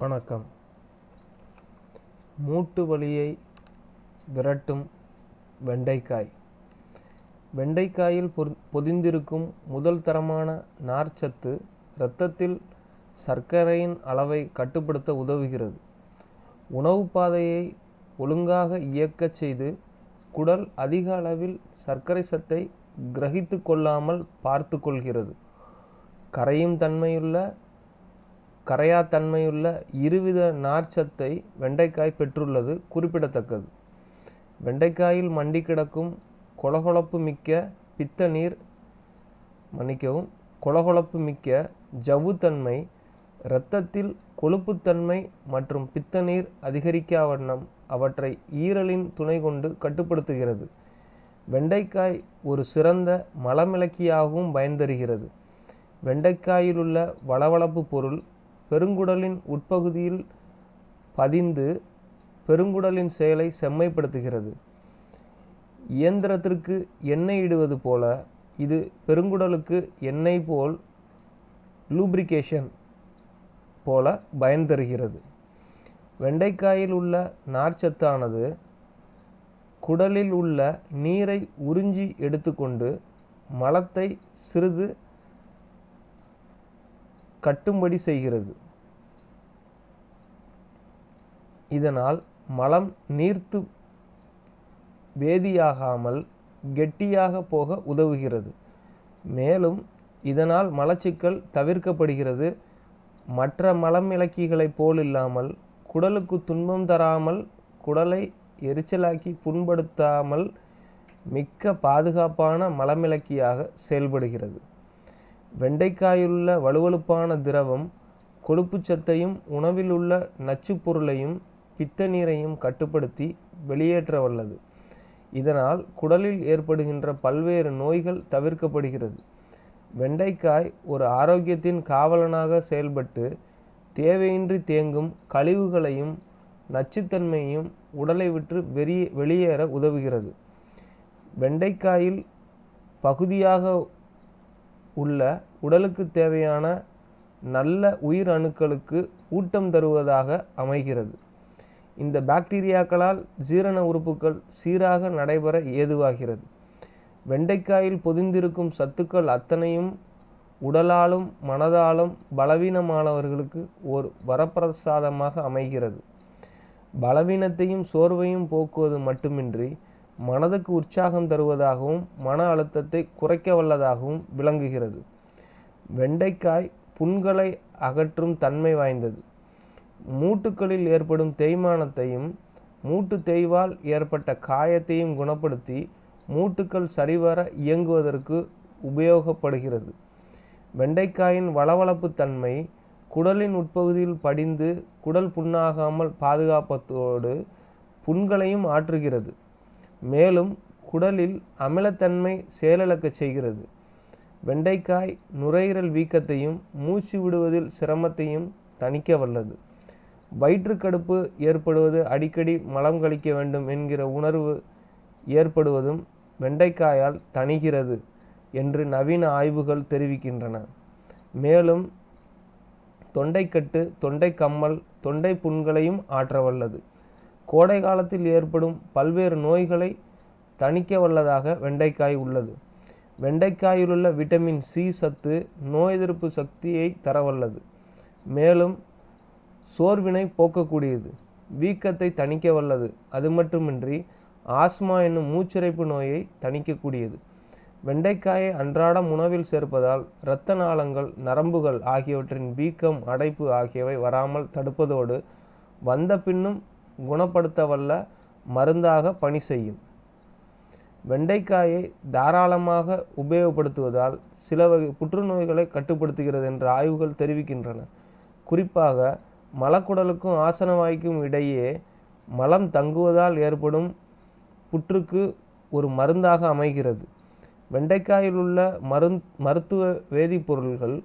வணக்கம். மூட்டு வலியை விரட்டும் வெண்டைக்காய். வெண்டைக்காயில் பொதிந்திருக்கும் முதல் தரமான நார்ச்சத்து இரத்தத்தில் சர்க்கரையின் அளவை கட்டுப்படுத்த உதவுகிறது. உணவுப் பாதையை ஒழுங்காக இயக்கச் செய்து குடல் அதிக அளவில் சர்க்கரை சத்தை கிரகித்து கொள்ளாமல் பார்த்து கொள்கிறது. கரையும் தன்மையுள்ள கரையாத்தன்மையுள்ள இருவித நார்ச்சத்தை வெண்டைக்காய் பெற்றுள்ளது குறிப்பிடத்தக்கது. வெண்டைக்காயில் மண்டி கிடக்கும் கொலகொலப்பு மிக்க பித்த நீர் மன்னிக்கவும் கொலகொலப்பு மிக்க ஜவ்வுத்தன்மை இரத்தத்தில் கொழுப்புத்தன்மை மற்றும் பித்த நீர் அதிகரிக்க வண்ணம் அவற்றை ஈரலின் துணை கொண்டு கட்டுப்படுத்துகிறது. வெண்டைக்காய் ஒரு சிறந்த மலமிளக்கியாகவும் பயன்தருகிறது. வெண்டைக்காயிலுள்ள வளவளப்பு பொருள் பெருங்குடலின் உட்பகுதியில் பதிந்து பெருங்குடலின் செயலை செம்மைப்படுத்துகிறது. இயந்திரத்திற்கு எண்ணெய் இடுவது போல இது பெருங்குடலுக்கு எண்ணெய் போல் லூப்ரிகேஷன் போல பயன் தருகிறது. வெண்டைக்காயில் உள்ள நார்ச்சத்தானது குடலில் உள்ள நீரை உறிஞ்சி எடுத்துக்கொண்டு மலத்தை சிறிது கட்டும்படி செய்கிறது. இதனால் மலம் நீர்த்து வேதியாகாமல் கெட்டியாக போக உதவுகிறது. மேலும் இதனால் மலச்சிக்கல் தவிர்க்கப்படுகிறது. மற்ற மலமிளக்கிகளைப் போலில்லாமல் குடலுக்கு துன்பம் தராமல் குடலை எரிச்சலாக்கி புண்படுத்தாமல் மிக்க பாதுகாப்பான மலமிளக்கியாக செயல்படுகிறது. வெண்டைக்காயிலுள்ள வழுவழுப்பான திரவம் கொழுப்புச்சத்தையும் உணவில் உள்ள நச்சுப் பொருளையும் பித்த நீரையும் கட்டுப்படுத்தி வெளியேற்ற வல்லது இதனால் குடலில் ஏற்படுகின்ற பல்வேறு நோய்கள் தவிர்க்கப்படுகிறது. வெண்டைக்காய் ஒரு ஆரோக்கியத்தின் காவலனாக செயல்பட்டு தேவையின்றி தேங்கும் கழிவுகளையும் நச்சுத்தன்மையையும் உடலை விட்டு வெளியே வெளியேற உதவுகிறது. வெண்டைக்காயில் பகுதியாக உள்ள உடலுக்கு தேவையான நல்ல உயிர் அணுக்களுக்கு ஊட்டம் தருவதாக அமைகிறது. இந்த பாக்டீரியாக்களால் ஜீரண உறுப்புகள் சீராக நடைபெற ஏதுவாகிறது. வெண்டைக்காயில் பொதிந்திருக்கும் சத்துக்கள் அத்தனையும் உடலாலும் மனதாலும் பலவீனமானவர்களுக்கு ஒரு வரப்பிரசாதமாக அமைகிறது. பலவீனத்தையும் சோர்வையும் போக்குவது மட்டுமின்றி மனதுக்கு உற்சாகம் தருவதாகவும் மன அழுத்தத்தை குறைக்க வல்லதாகவும் விளங்குகிறது. வெண்டைக்காய் புண்களை அகற்றும் தன்மை வாய்ந்தது. மூட்டுக்களில் ஏற்படும் தேய்மானத்தையும் மூட்டு தேய்வால் ஏற்பட்ட காயத்தையும் குணப்படுத்தி மூட்டுக்கள் சரிவர இயங்குவதற்கு உபயோகப்படுகிறது. வெண்டைக்காயின் வளவளப்பு தன்மை குடலின் உட்பகுதியில் படிந்து குடல் புண்ணாகாமல் பாதுகாப்பதோடு புண்களையும் ஆற்றுகிறது. மேலும் குடலில் அமிலத்தன்மை செயலிழக்கச் செய்கிறது. வெண்டைக்காய் நுரையீரல் வீக்கத்தையும் மூச்சு விடுவதில் சிரமத்தையும் தணிக்க வல்லது. வயிற்றுக்கடுப்பு ஏற்படுவது அடிக்கடி மலம் கழிக்க வேண்டும் என்கிற உணர்வு ஏற்படுவதும் வெண்டைக்காயால் தணிகிறது என்று நவீன ஆய்வுகள் தெரிவிக்கின்றன. மேலும் தொண்டைக்கட்டு தொண்டை கம்மல் தொண்டை புண்களையும் ஆற்ற வல்லது கோடை காலத்தில் ஏற்படும் பல்வேறு நோய்களை தணிக்க வல்லதாக வெண்டைக்காய் உள்ளது. வெண்டைக்காயிலுள்ள விட்டமின் சி சத்து நோய் எதிர்ப்பு சக்தியை தரவல்லது. மேலும் சோர்வினை போக்கக்கூடியது. வீக்கத்தை தணிக்க வல்லது. அது மட்டுமின்றி ஆஸ்மா என்னும் மூச்சிறைப்பு நோயை தணிக்கக்கூடியது. வெண்டைக்காயை அன்றாடம் உணவில் சேர்ப்பதால் இரத்த நாளங்கள் நரம்புகள் ஆகியவற்றின் வீக்கம் அடைப்பு ஆகியவை வராமல் தடுப்பதோடு வந்த பின்னும் குணப்படுத்த வல்ல மருந்தாக பணி செய்யும். வெண்டைக்காயை தாராளமாக உபயோகப்படுத்துவதால் சில வகை புற்றுநோய்களை கட்டுப்படுத்துகிறது என்ற ஆய்வுகள் தெரிவிக்கின்றன. குறிப்பாக மலக்குடலுக்கும் ஆசனவாய்க்கும் இடையே மலம் தங்குவதால் ஏற்படும் புற்றுக்கு ஒரு மருந்தாக அமைகிறது. வெண்டைக்காயில் உள்ள மருந் மருத்துவ வேதிப்பொருள்கள்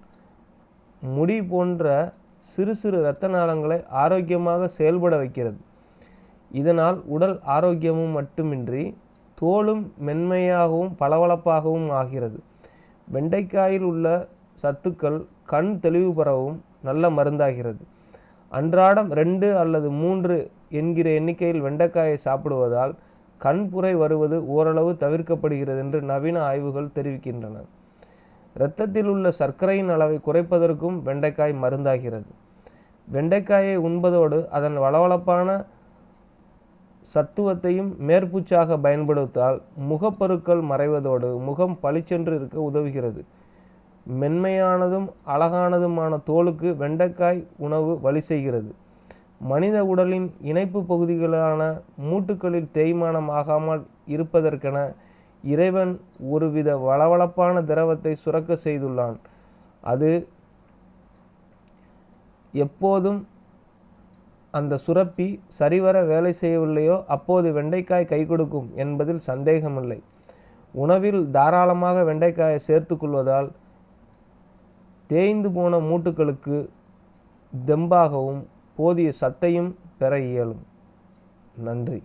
முடி போன்ற சிறு சிறு இரத்த நாளங்களை ஆரோக்கியமாக செயல்பட வைக்கிறது. இதனால் உடல் ஆரோக்கியமும் மட்டுமின்றி தோலும் மென்மையாகவும் பளபளப்பாகவும் ஆகிறது. வெண்டைக்காயில் உள்ள சத்துக்கள் கண் தெளிவு பெறவும் நல்ல மருந்தாகிறது. அன்றாடம் ரெண்டு அல்லது மூன்று என்கிற எண்ணிக்கையில் வெண்டைக்காயை சாப்பிடுவதால் கண்புரை வருவது ஓரளவு தவிர்க்கப்படுகிறது என்று நவீன ஆய்வுகள் தெரிவிக்கின்றன. இரத்தத்தில் உள்ள சர்க்கரையின் அளவை குறைப்பதற்கும் வெண்டைக்காய் மருந்தாகிறது. வெண்டைக்காயை உண்பதோடு அதன் வளவளப்பான சத்துவத்தையும் மேற்பூச்சாக பயன்படுத்தால் முகப்பருக்கள் மறைவதோடு முகம் பளிச்சென்று இருக்க உதவுகிறது. மென்மையானதும் அழகானதுமான தோலுக்கு வெண்டைக்காய் உணவு வழி செய்கிறது. மனித உடலின் இணைப்பு பகுதிகளான மூட்டுக்களில் தேய்மானம் ஆகாமல் இருப்பதற்கென இறைவன் ஒருவித வளவளப்பான திரவத்தை சுரக்க செய்துள்ளான். அது எப்போதும் அந்த சுரப்பி சரிவர வேலை செய்யவில்லையோ அப்போது வெண்டைக்காய் கை கொடுக்கும் என்பதில் சந்தேகமில்லை. உணவில் தாராளமாக வெண்டைக்காயை சேர்த்து கொள்வதால் தேய்ந்து போன மூட்டுகளுக்கு தெம்பாகவும் போதிய சத்தையும் பெற இயலும். நன்றி.